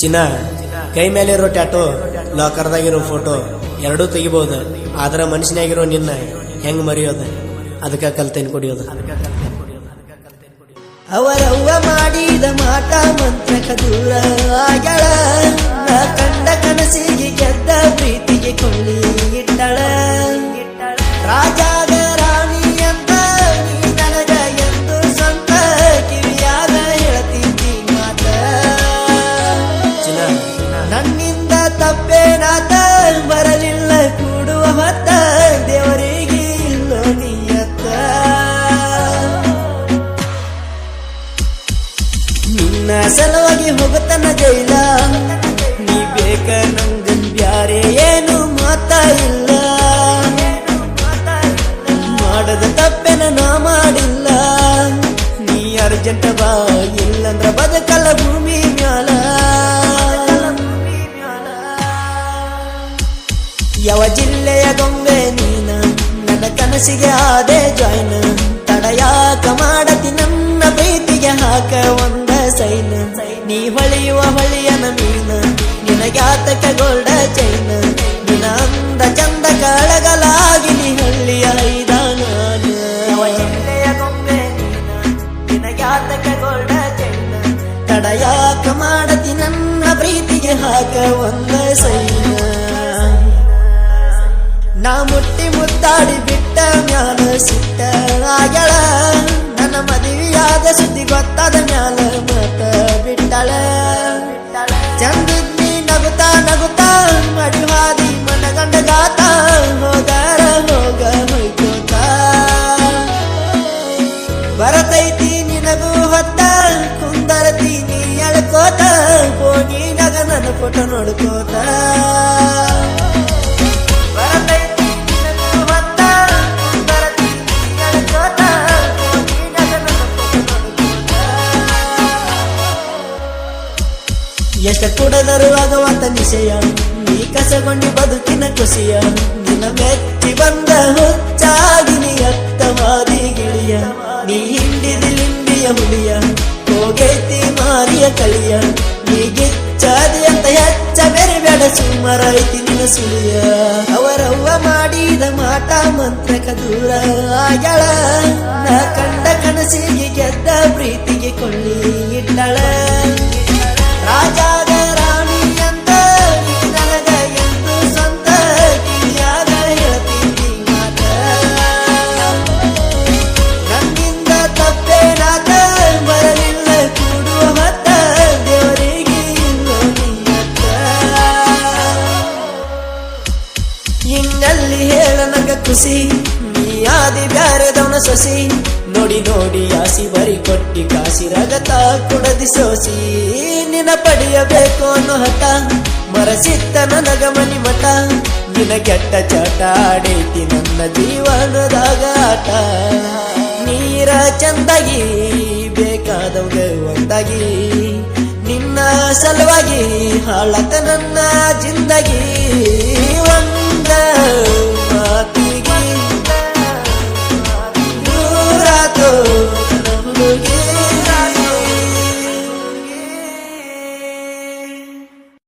ಚಿನ್ನ. ಕೈ ಮೇಲಿರೋ ಟ್ಯಾಟೋ, ಲಾಕರ್ದಾಗಿರೋ ಫೋಟೋ, ಎರಡೂ ತೆಗಿಬಹುದು ಆದ್ರ ಮನುಷ್ಯನಾಗಿರೋ ನಿನ್ನ ಹೆಂಗ್ ಮರೆಯೋದು? ಅದಕ್ಕೆ ಕಲ್ತೇನ್ ಕುಡಿಯೋದು. ಅವರವ್ವ ಮಾಡಿದ ಮಾಟ ಮಂತ್ರ ದೂರ. ನಿನ್ನ ಸಲುವಾಗಿ ಹೋಗತನ ಜೈಲ. ನೀ ಬೇಕ ನಂಗ ಬ್ಯಾರೆ ಏನು ಮಾತಾ ಇಲ್ಲ. ಮಾಡದ ತಪ್ಪೆನ ನಾ ಮಾಡಿಲ್ಲ. ನೀ ಅರ್ಜೆಂಟ ಬಾ, ಇಲ್ಲಂದ್ರ ಬದುಕಲ್ಲ ಭೂಮಿ ಮ್ಯಾಲ. ಯಾವ ಜಿಲ್ಲೆಯ ಗೊಂಬೆ ನೀನ? ನನ್ನ ಕನಸಿಗೆ ಆದೆ ಜಾಯ್ನ ತಡಯಾಕ ಮಾಡತಿ ಗೋಲ್ಡ ಚೈನ ತಡಯಾಕ ಮಾಡತಿ ನನ್ನ ಪ್ರೀತಿಗೆ ಹಾಕ ಒಂದ ಸೈನ. ನಾ ಮುಟ್ಟಿ ಮುತ್ತಾಡಿ ಬಿಟ್ಟ ಮ್ಯಾಲ ಸಿಟ್ಟ ನನ್ನ ಮದುವೆಯಾದ ಸುದ್ದಿ ಗೊತ್ತಾದ ಮ್ಯಾಲ ಮತ ಬಿಟ್ಟಳ. ಚಂದಿದ್ನಿ ಫೋಟೋ ನೋಡ್ಕೋತ. ಎಷ್ಟ ಕುಡದರು ಆಗುವಂತ ನಿಶಯ ನೀ ಕಸಗೊಂಡಿ ಬದುಕಿನ ಖುಷಿಯ ನಿನ್ನ ಮೆಚ್ಚಿ ಬಂದ ಹುಚ್ಚಾಗಿ ನೀ ಅತ್ತವಾದಿ ಗಿಳಿಯ. ನೀ ಹಿಂಡಿದಿ ಲಿಂಬಿಯ ಹುಲಿಯ. ಹೋಗೈತಿ ಮಾರಿಯ ಕಳಿಯ ಸುಮ್ಮರೈತಿ ನಿನ್ನ ಸುಳಿಯ. ಅವರವ್ವ ಮಾಡಿದ ಮಾಟ ಮಂತ್ರಕ ದೂರ ಆಗ್ಯಾಳ ನಾ ಕಂಡ ಕನಸಿಗೆ ಗೆದ್ದ ಪ್ರೀತಿಗೆ ಕೊಳ್ಳಿ ಇಟ್ಟಳ. ಹಿಂಗಲ್ಲಿ ಹೇಳ ನಂಗ ಖುಷಿ. ನೀ ಆದಿ ಬ್ಯಾರದವನ ಸೊಸಿ. ನೋಡಿ ನೋಡಿ ಆಸಿ ಬರಿ ಕೊಟ್ಟಿ ಕಾಸಿ ರಗತ ಕುಡದಿ ಸೋಸಿ. ನಿನ ಪಡೆಯಬೇಕು ಅನ್ನೋ ಹಠ ಮರಸಿತ್ತ ನನಗ ಮನಿ ಮಠ. ನಿನ ಕೆಟ್ಟ ಚಟ ಆಡೈತಿ ನನ್ನ ಜೀವನದಾಗ ಆಟ. ನೀರ ಚಂದಾಗಿ, ಬೇಕಾದವ್ಗ ಒಂದಾಗಿ. ನಿನ್ನ ಸಲುವಾಗಿ ಹಾಳತ ನನ್ನ ಒಂದ